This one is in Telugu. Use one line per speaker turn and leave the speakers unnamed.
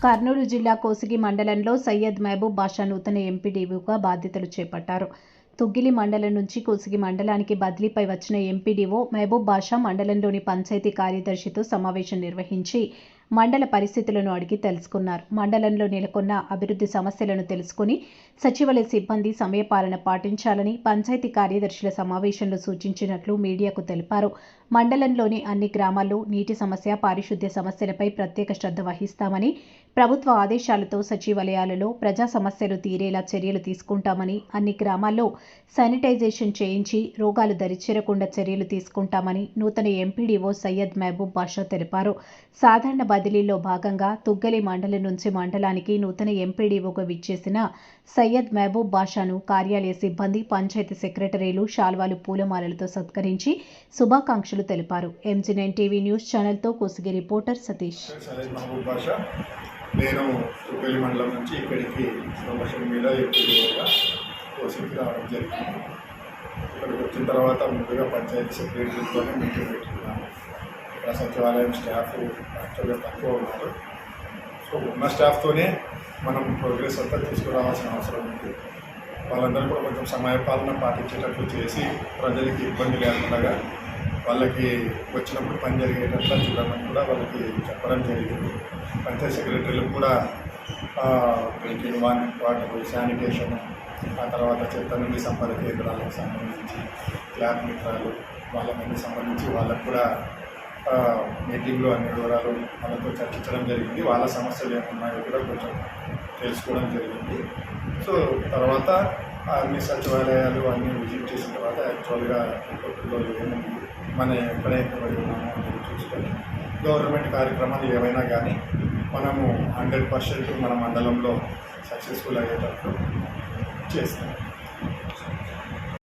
కర్నూలు జిల్లా కోసిగి మండలంలో సయ్యద్ మహబూబ్ బాషా నూతన ఎంపీడీఓగా బాధ్యతలు చేపట్టారు. తుగ్గిలి మండలం నుంచి కోసిగి మండలానికి బదిలీపై వచ్చిన ఎంపీడీఓ మహబూబ్ బాషా మండలంలోని పంచాయతీ కార్యదర్శితో సమావేశం నిర్వహించి మండల పరిస్థితులను అడిగి తెలుసుకున్నారు. మండలంలో నెలకొన్న అభివృద్ధి సమస్యలను తెలుసుకుని సచివాలయ సిబ్బంది సమయపాలన పాటించాలని పంచాయతీ కార్యదర్శుల సమావేశంలో సూచించినట్లు మీడియాకు తెలిపారు. మండలంలోని అన్ని గ్రామాల్లో నీటి సమస్య పారిశుద్ధ్య సమస్యలపై ప్రత్యేక శ్రద్ధ వహిస్తామని ప్రభుత్వ ఆదేశాలతో సచివాలయాలలో ప్రజా సమస్యలు తీరేలా చర్యలు తీసుకుంటామని అన్ని గ్రామాల్లో శానిటైజేషన్ చేయించి రోగాలు దరిచేరకుండా చర్యలు తీసుకుంటామని నూతన ఎంపీడీఓ సయ్యద్ మహబూబ్ బాషా తెలిపారు. సాధారణ బదిలీలో భాగంగా తుగ్గలి మండలి నుంచి మండలానికి నూతన ఎంపీడీఓగా విచ్చేసిన సయ్యద్ మహబూబ్ బాషాను కార్యాలయ సిబ్బంది పంచాయతీ సెక్రటరీలు శాల్వాలు పూలమాలలతో సత్కరించి శుభాకాంక్షలు తెలిపారు. ఎంజీ నైన్ టీవీ న్యూస్ ఛానల్తో కోసిగి రిపోర్టర్ సతీష్.
నేను తుగ్గలి మండలం నుంచి ఇక్కడికి ప్రమోషన్ మీద ఎక్కువగా కోచింగ్కి రావడం జరిగింది. ఇక్కడికి వచ్చిన తర్వాత ముందుగా పంచాయతీ సెక్రటరీతోనే మీటింగ్ పెట్టుకున్నాను. ఇక్కడ సచివాలయం స్టాఫ్ యాక్చువల్గా తక్కువ ఉన్నారు. సో ఉన్న స్టాఫ్తోనే మనం ప్రోగ్రెస్ అంతా తీసుకురావాల్సిన అవసరం ఉంది. వాళ్ళందరూ కూడా కొంచెం సమయపాలన పాటించేటట్లు చేసి ప్రజలకి ఇబ్బంది లేకుండా వాళ్ళకి వచ్చినప్పుడు పని జరిగేటట్లా చూడమని కూడా వాళ్ళకి చెప్పడం జరిగింది. పంచాయత్ సెక్రటరీలకు కూడా డ్రింకింగ్ వాన్ వాటర్ శానిటేషన్ ఆ తర్వాత చెత్త నుండి సంపద కేంద్రాలకు సంబంధించి క్లాబ్ మిత్రాలు వాళ్ళకి సంబంధించి వాళ్ళకు కూడా మీటింగ్లో అన్ని వివరాలు వాళ్ళతో చర్చించడం జరిగింది. వాళ్ళ సమస్యలు ఏమున్నాయో కూడా కొంచెం తెలుసుకోవడం జరిగింది. సో తర్వాత అన్ని సచివాలయాలు అన్నీ విజిట్ చేసిన తర్వాత యాక్చువల్గా రిపోర్టులో ఏముంది మనం ఎక్కడ ఎక్కబడి ఉన్నామో అనేది చూసుకొని గవర్నమెంట్ కార్యక్రమాలు ఏవైనా కానీ మనము హండ్రెడ్ పర్సెంట్ మన మండలంలో సక్సెస్ఫుల్ అయ్యేటట్లు చేస్తాం.